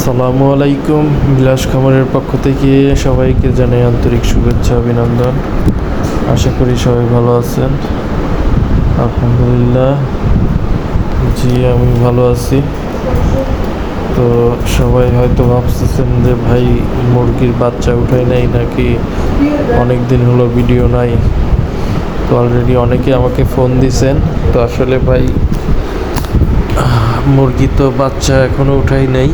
আসসালামু আলাইকুম। বিলাস খামারের পক্ষ থেকে সবাইকে জানাই আন্তরিক শুভেচ্ছা, অভিনন্দন। আশা করি সবাই ভালো আছেন। আলহামদুলিল্লাহ, জি, আমি ভালো আছি। তো সবাই হয়তো ভাবতেছেন যে, ভাই, মুরগির বাচ্চা উঠাই নাই নাকি অনেক দিন হলো ভিডিও নাই? তো অলরেডি অনেকে আমাকে ফোন দিছেন। তো আসলে ভাই, মুরগি তো বাচ্চা এখনও উঠাই নেই।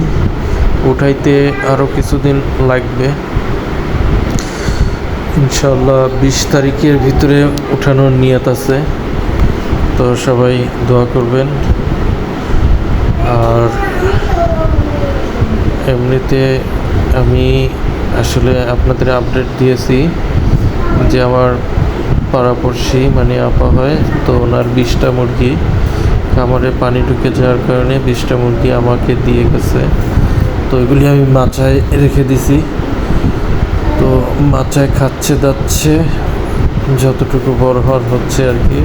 উঠাইতে আরও কিছুদিন লাগবে। ইনশাল্লাহ বিশ তারিখের ভিতরে উঠানোর নিয়ত আছে। তো সবাই দোয়া করবেন। আর এমনিতে আমি আসলে আপনাদের আপডেট দিয়েছি যে আমার পাড়াপড়শি মানে আপা হয়, তো ওনার বিশটা মুরগি। খামারে পানি ঢুকে যাওয়ার কারণে বিশটা মুরগি আমাকে দিয়ে গেছে। তো এগুলি আমি মাচায় রেখে দিছি। তো মাচায় খাচ্ছে যাচ্ছে যতটুকু বড় হওয়ার হচ্ছে আর কি।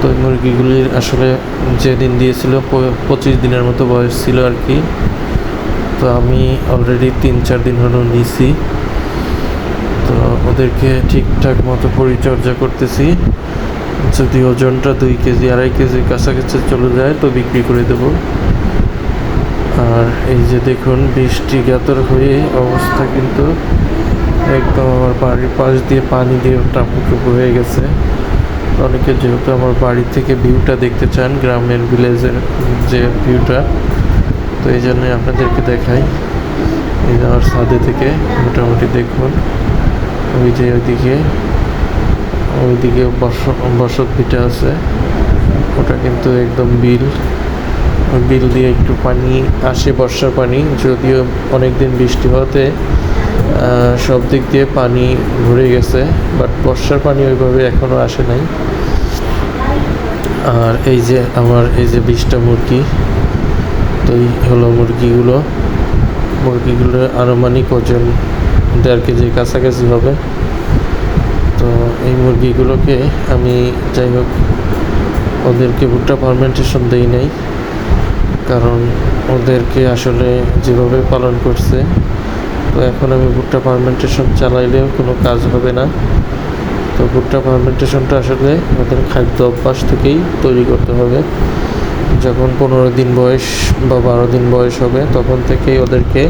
তো ওই মুরগিগুলির আসলে যেদিন দিয়েছিল পঁচিশ দিনের মতো বয়স ছিল আর কি। তো আমি অলরেডি তিন চার দিন হলো নিছি। তো ওদেরকে ঠিকঠাক মতো পরিচর্যা করতেছি। যদি ওজনটা দুই কেজি, আড়াই কেজির কাছাকাছি চলে যায়, তো বিক্রি করে দেব। আর এই যে দেখুন, বৃষ্টি জ্ঞাতর হয়ে অবস্থা কিন্তু একদম আমার বাড়ির পাশ দিয়ে পানি দিয়ে টাপুটুপু হয়ে গেছে। অনেকে যেহেতু আমার বাড়ি থেকে ভিউটা দেখতে চান, গ্রামের ভিলেজের যে ভিউটা, তো এই জন্যই আপনাদেরকে দেখাই। এই যে আমার ছাদে থেকে মোটামুটি দেখুন, ওই যে ওইদিকে ওইদিকে বস বসত ভিটা আছে, ওটা কিন্তু একদম বিল। বিল দিয়ে একটু পানি আসে বর্ষার পানি, যদিও অনেক দিন বৃষ্টি হওয়াতে সব দিক দিয়ে পানি ভরে গেছে বাট বর্ষার পানি ওইভাবে এখনও আসে নাই। আর এই যে আমার, এই যে বিশটা মুরগি, তো এই হলো মুরগিগুলো। মুরগিগুলো আনুমানিক ওজন দেড় কেজির কাছাকাছি হবে। তো এই মুরগিগুলোকে আমি যাই হোক, ওদেরকে ভুট্টা ফার্মেন্টেশন দেই নাই। কারণ ওদেরকে আসলে যেভাবে পালন করছে, তো এখন আমি ভুট্টা ফার্মেন্টেশন চালাইলেও কোনো কাজ হবে না। তো ভুট্টা ফার্মেন্টেশনটা আসলে ওদের খাদ্য অভ্যাস থেকেই তৈরি করতে হবে। যখন পনেরো দিন বয়স বা বারো দিন বয়স হবে, তখন থেকেই ওদেরকে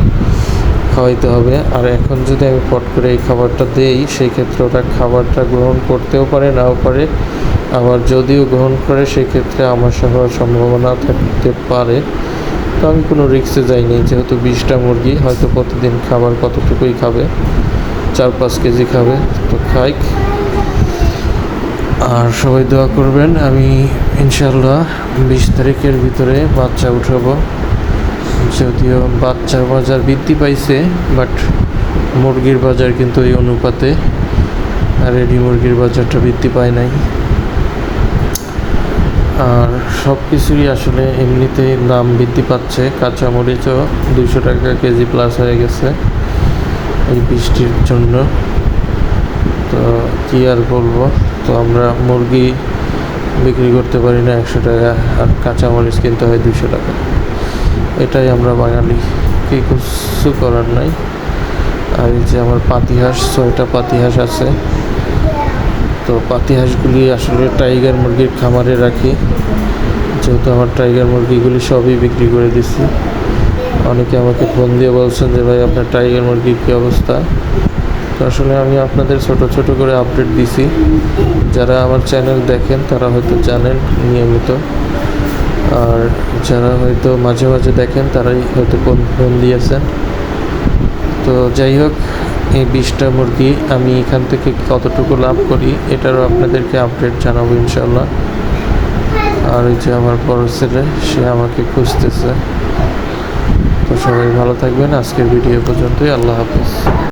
খাওয়াইতে হবে। আর এখন যদি আমি পট করে এই খাবারটা দেই, সেই ক্ষেত্রে ওরা খাবারটা গ্রহণ করতেও পারে, নাও পারে। আবার যদিও গ্রহণ করে, সেক্ষেত্রে আমার হওয়ার সম্ভাবনা থাকতে পারে। তো আমি কোনো রিক্সে যাইনি, যেহেতু বিশটা মুরগি, হয়তো প্রতিদিন খাবার কতটুকুই খাবে, চার পাঁচ কেজি খাবে, তো খাইক আর সবাই দোয়া করবেন, আমি ইনশাল্লাহ বিশ তারিখের ভিতরে বাচ্চা উঠাবো। যদিও বাচ্চার বাজার বৃদ্ধি পাইছে, বাট মুরগির বাজার কিন্তু এই অনুপাতে রেডি মুরগির বাজারটা বৃদ্ধি পায় নাই। আর সব কিছুরই আসলে এমনিতেই দাম বৃদ্ধি পাচ্ছে। কাঁচা মরিচও দুশো টাকা কেজি প্লাস হয়ে গেছে এই বৃষ্টির জন্য। তো কী আর বলব? তো আমরা মুরগি বিক্রি করতে পারি না একশো টাকা আর কাঁচা মরিচ কিনতে হয় দুশো টাকা। এটাই আমরা বাঙালি। কি কিছু করার নাই। আর এই যে আমার পাতিহাঁস, ছয়টা পাতিহাঁস আছে। তো পাতি হাঁসগুলি আসলে টাইগার মুরগির খামারে রাখি। যেহেতু আমার টাইগার মুরগিগুলি সবই বিক্রি করে দিছি। অনেকে আমাকে ফোন দিয়ে বলছেন যে, ভাই, আপনার টাইগার মুরগির কী অবস্থা? তো আসলে আমি আপনাদের ছোট ছোট করে আপডেট দিছি। যারা আমার চ্যানেল দেখেন, তারা হয়তো জানেন নিয়মিত। আর যারা হয়তো মাঝে মাঝে দেখেন, তারাই হয়তো ফোন দিয়েছেন। তো যাই হোক এই বিশটা মুরগি আমি এখান থেকে কতটুকু লাভ করি, এটারও আপনাদেরকে আপডেট জানাব ইনশাল্লাহ আর ওই যে আমার বড় ছেলে, সে আমাকে খুঁজতেছে। তো সবাই ভালো থাকবেন, আজকের ভিডিও পর্যন্তই, আল্লাহ হাফিজ।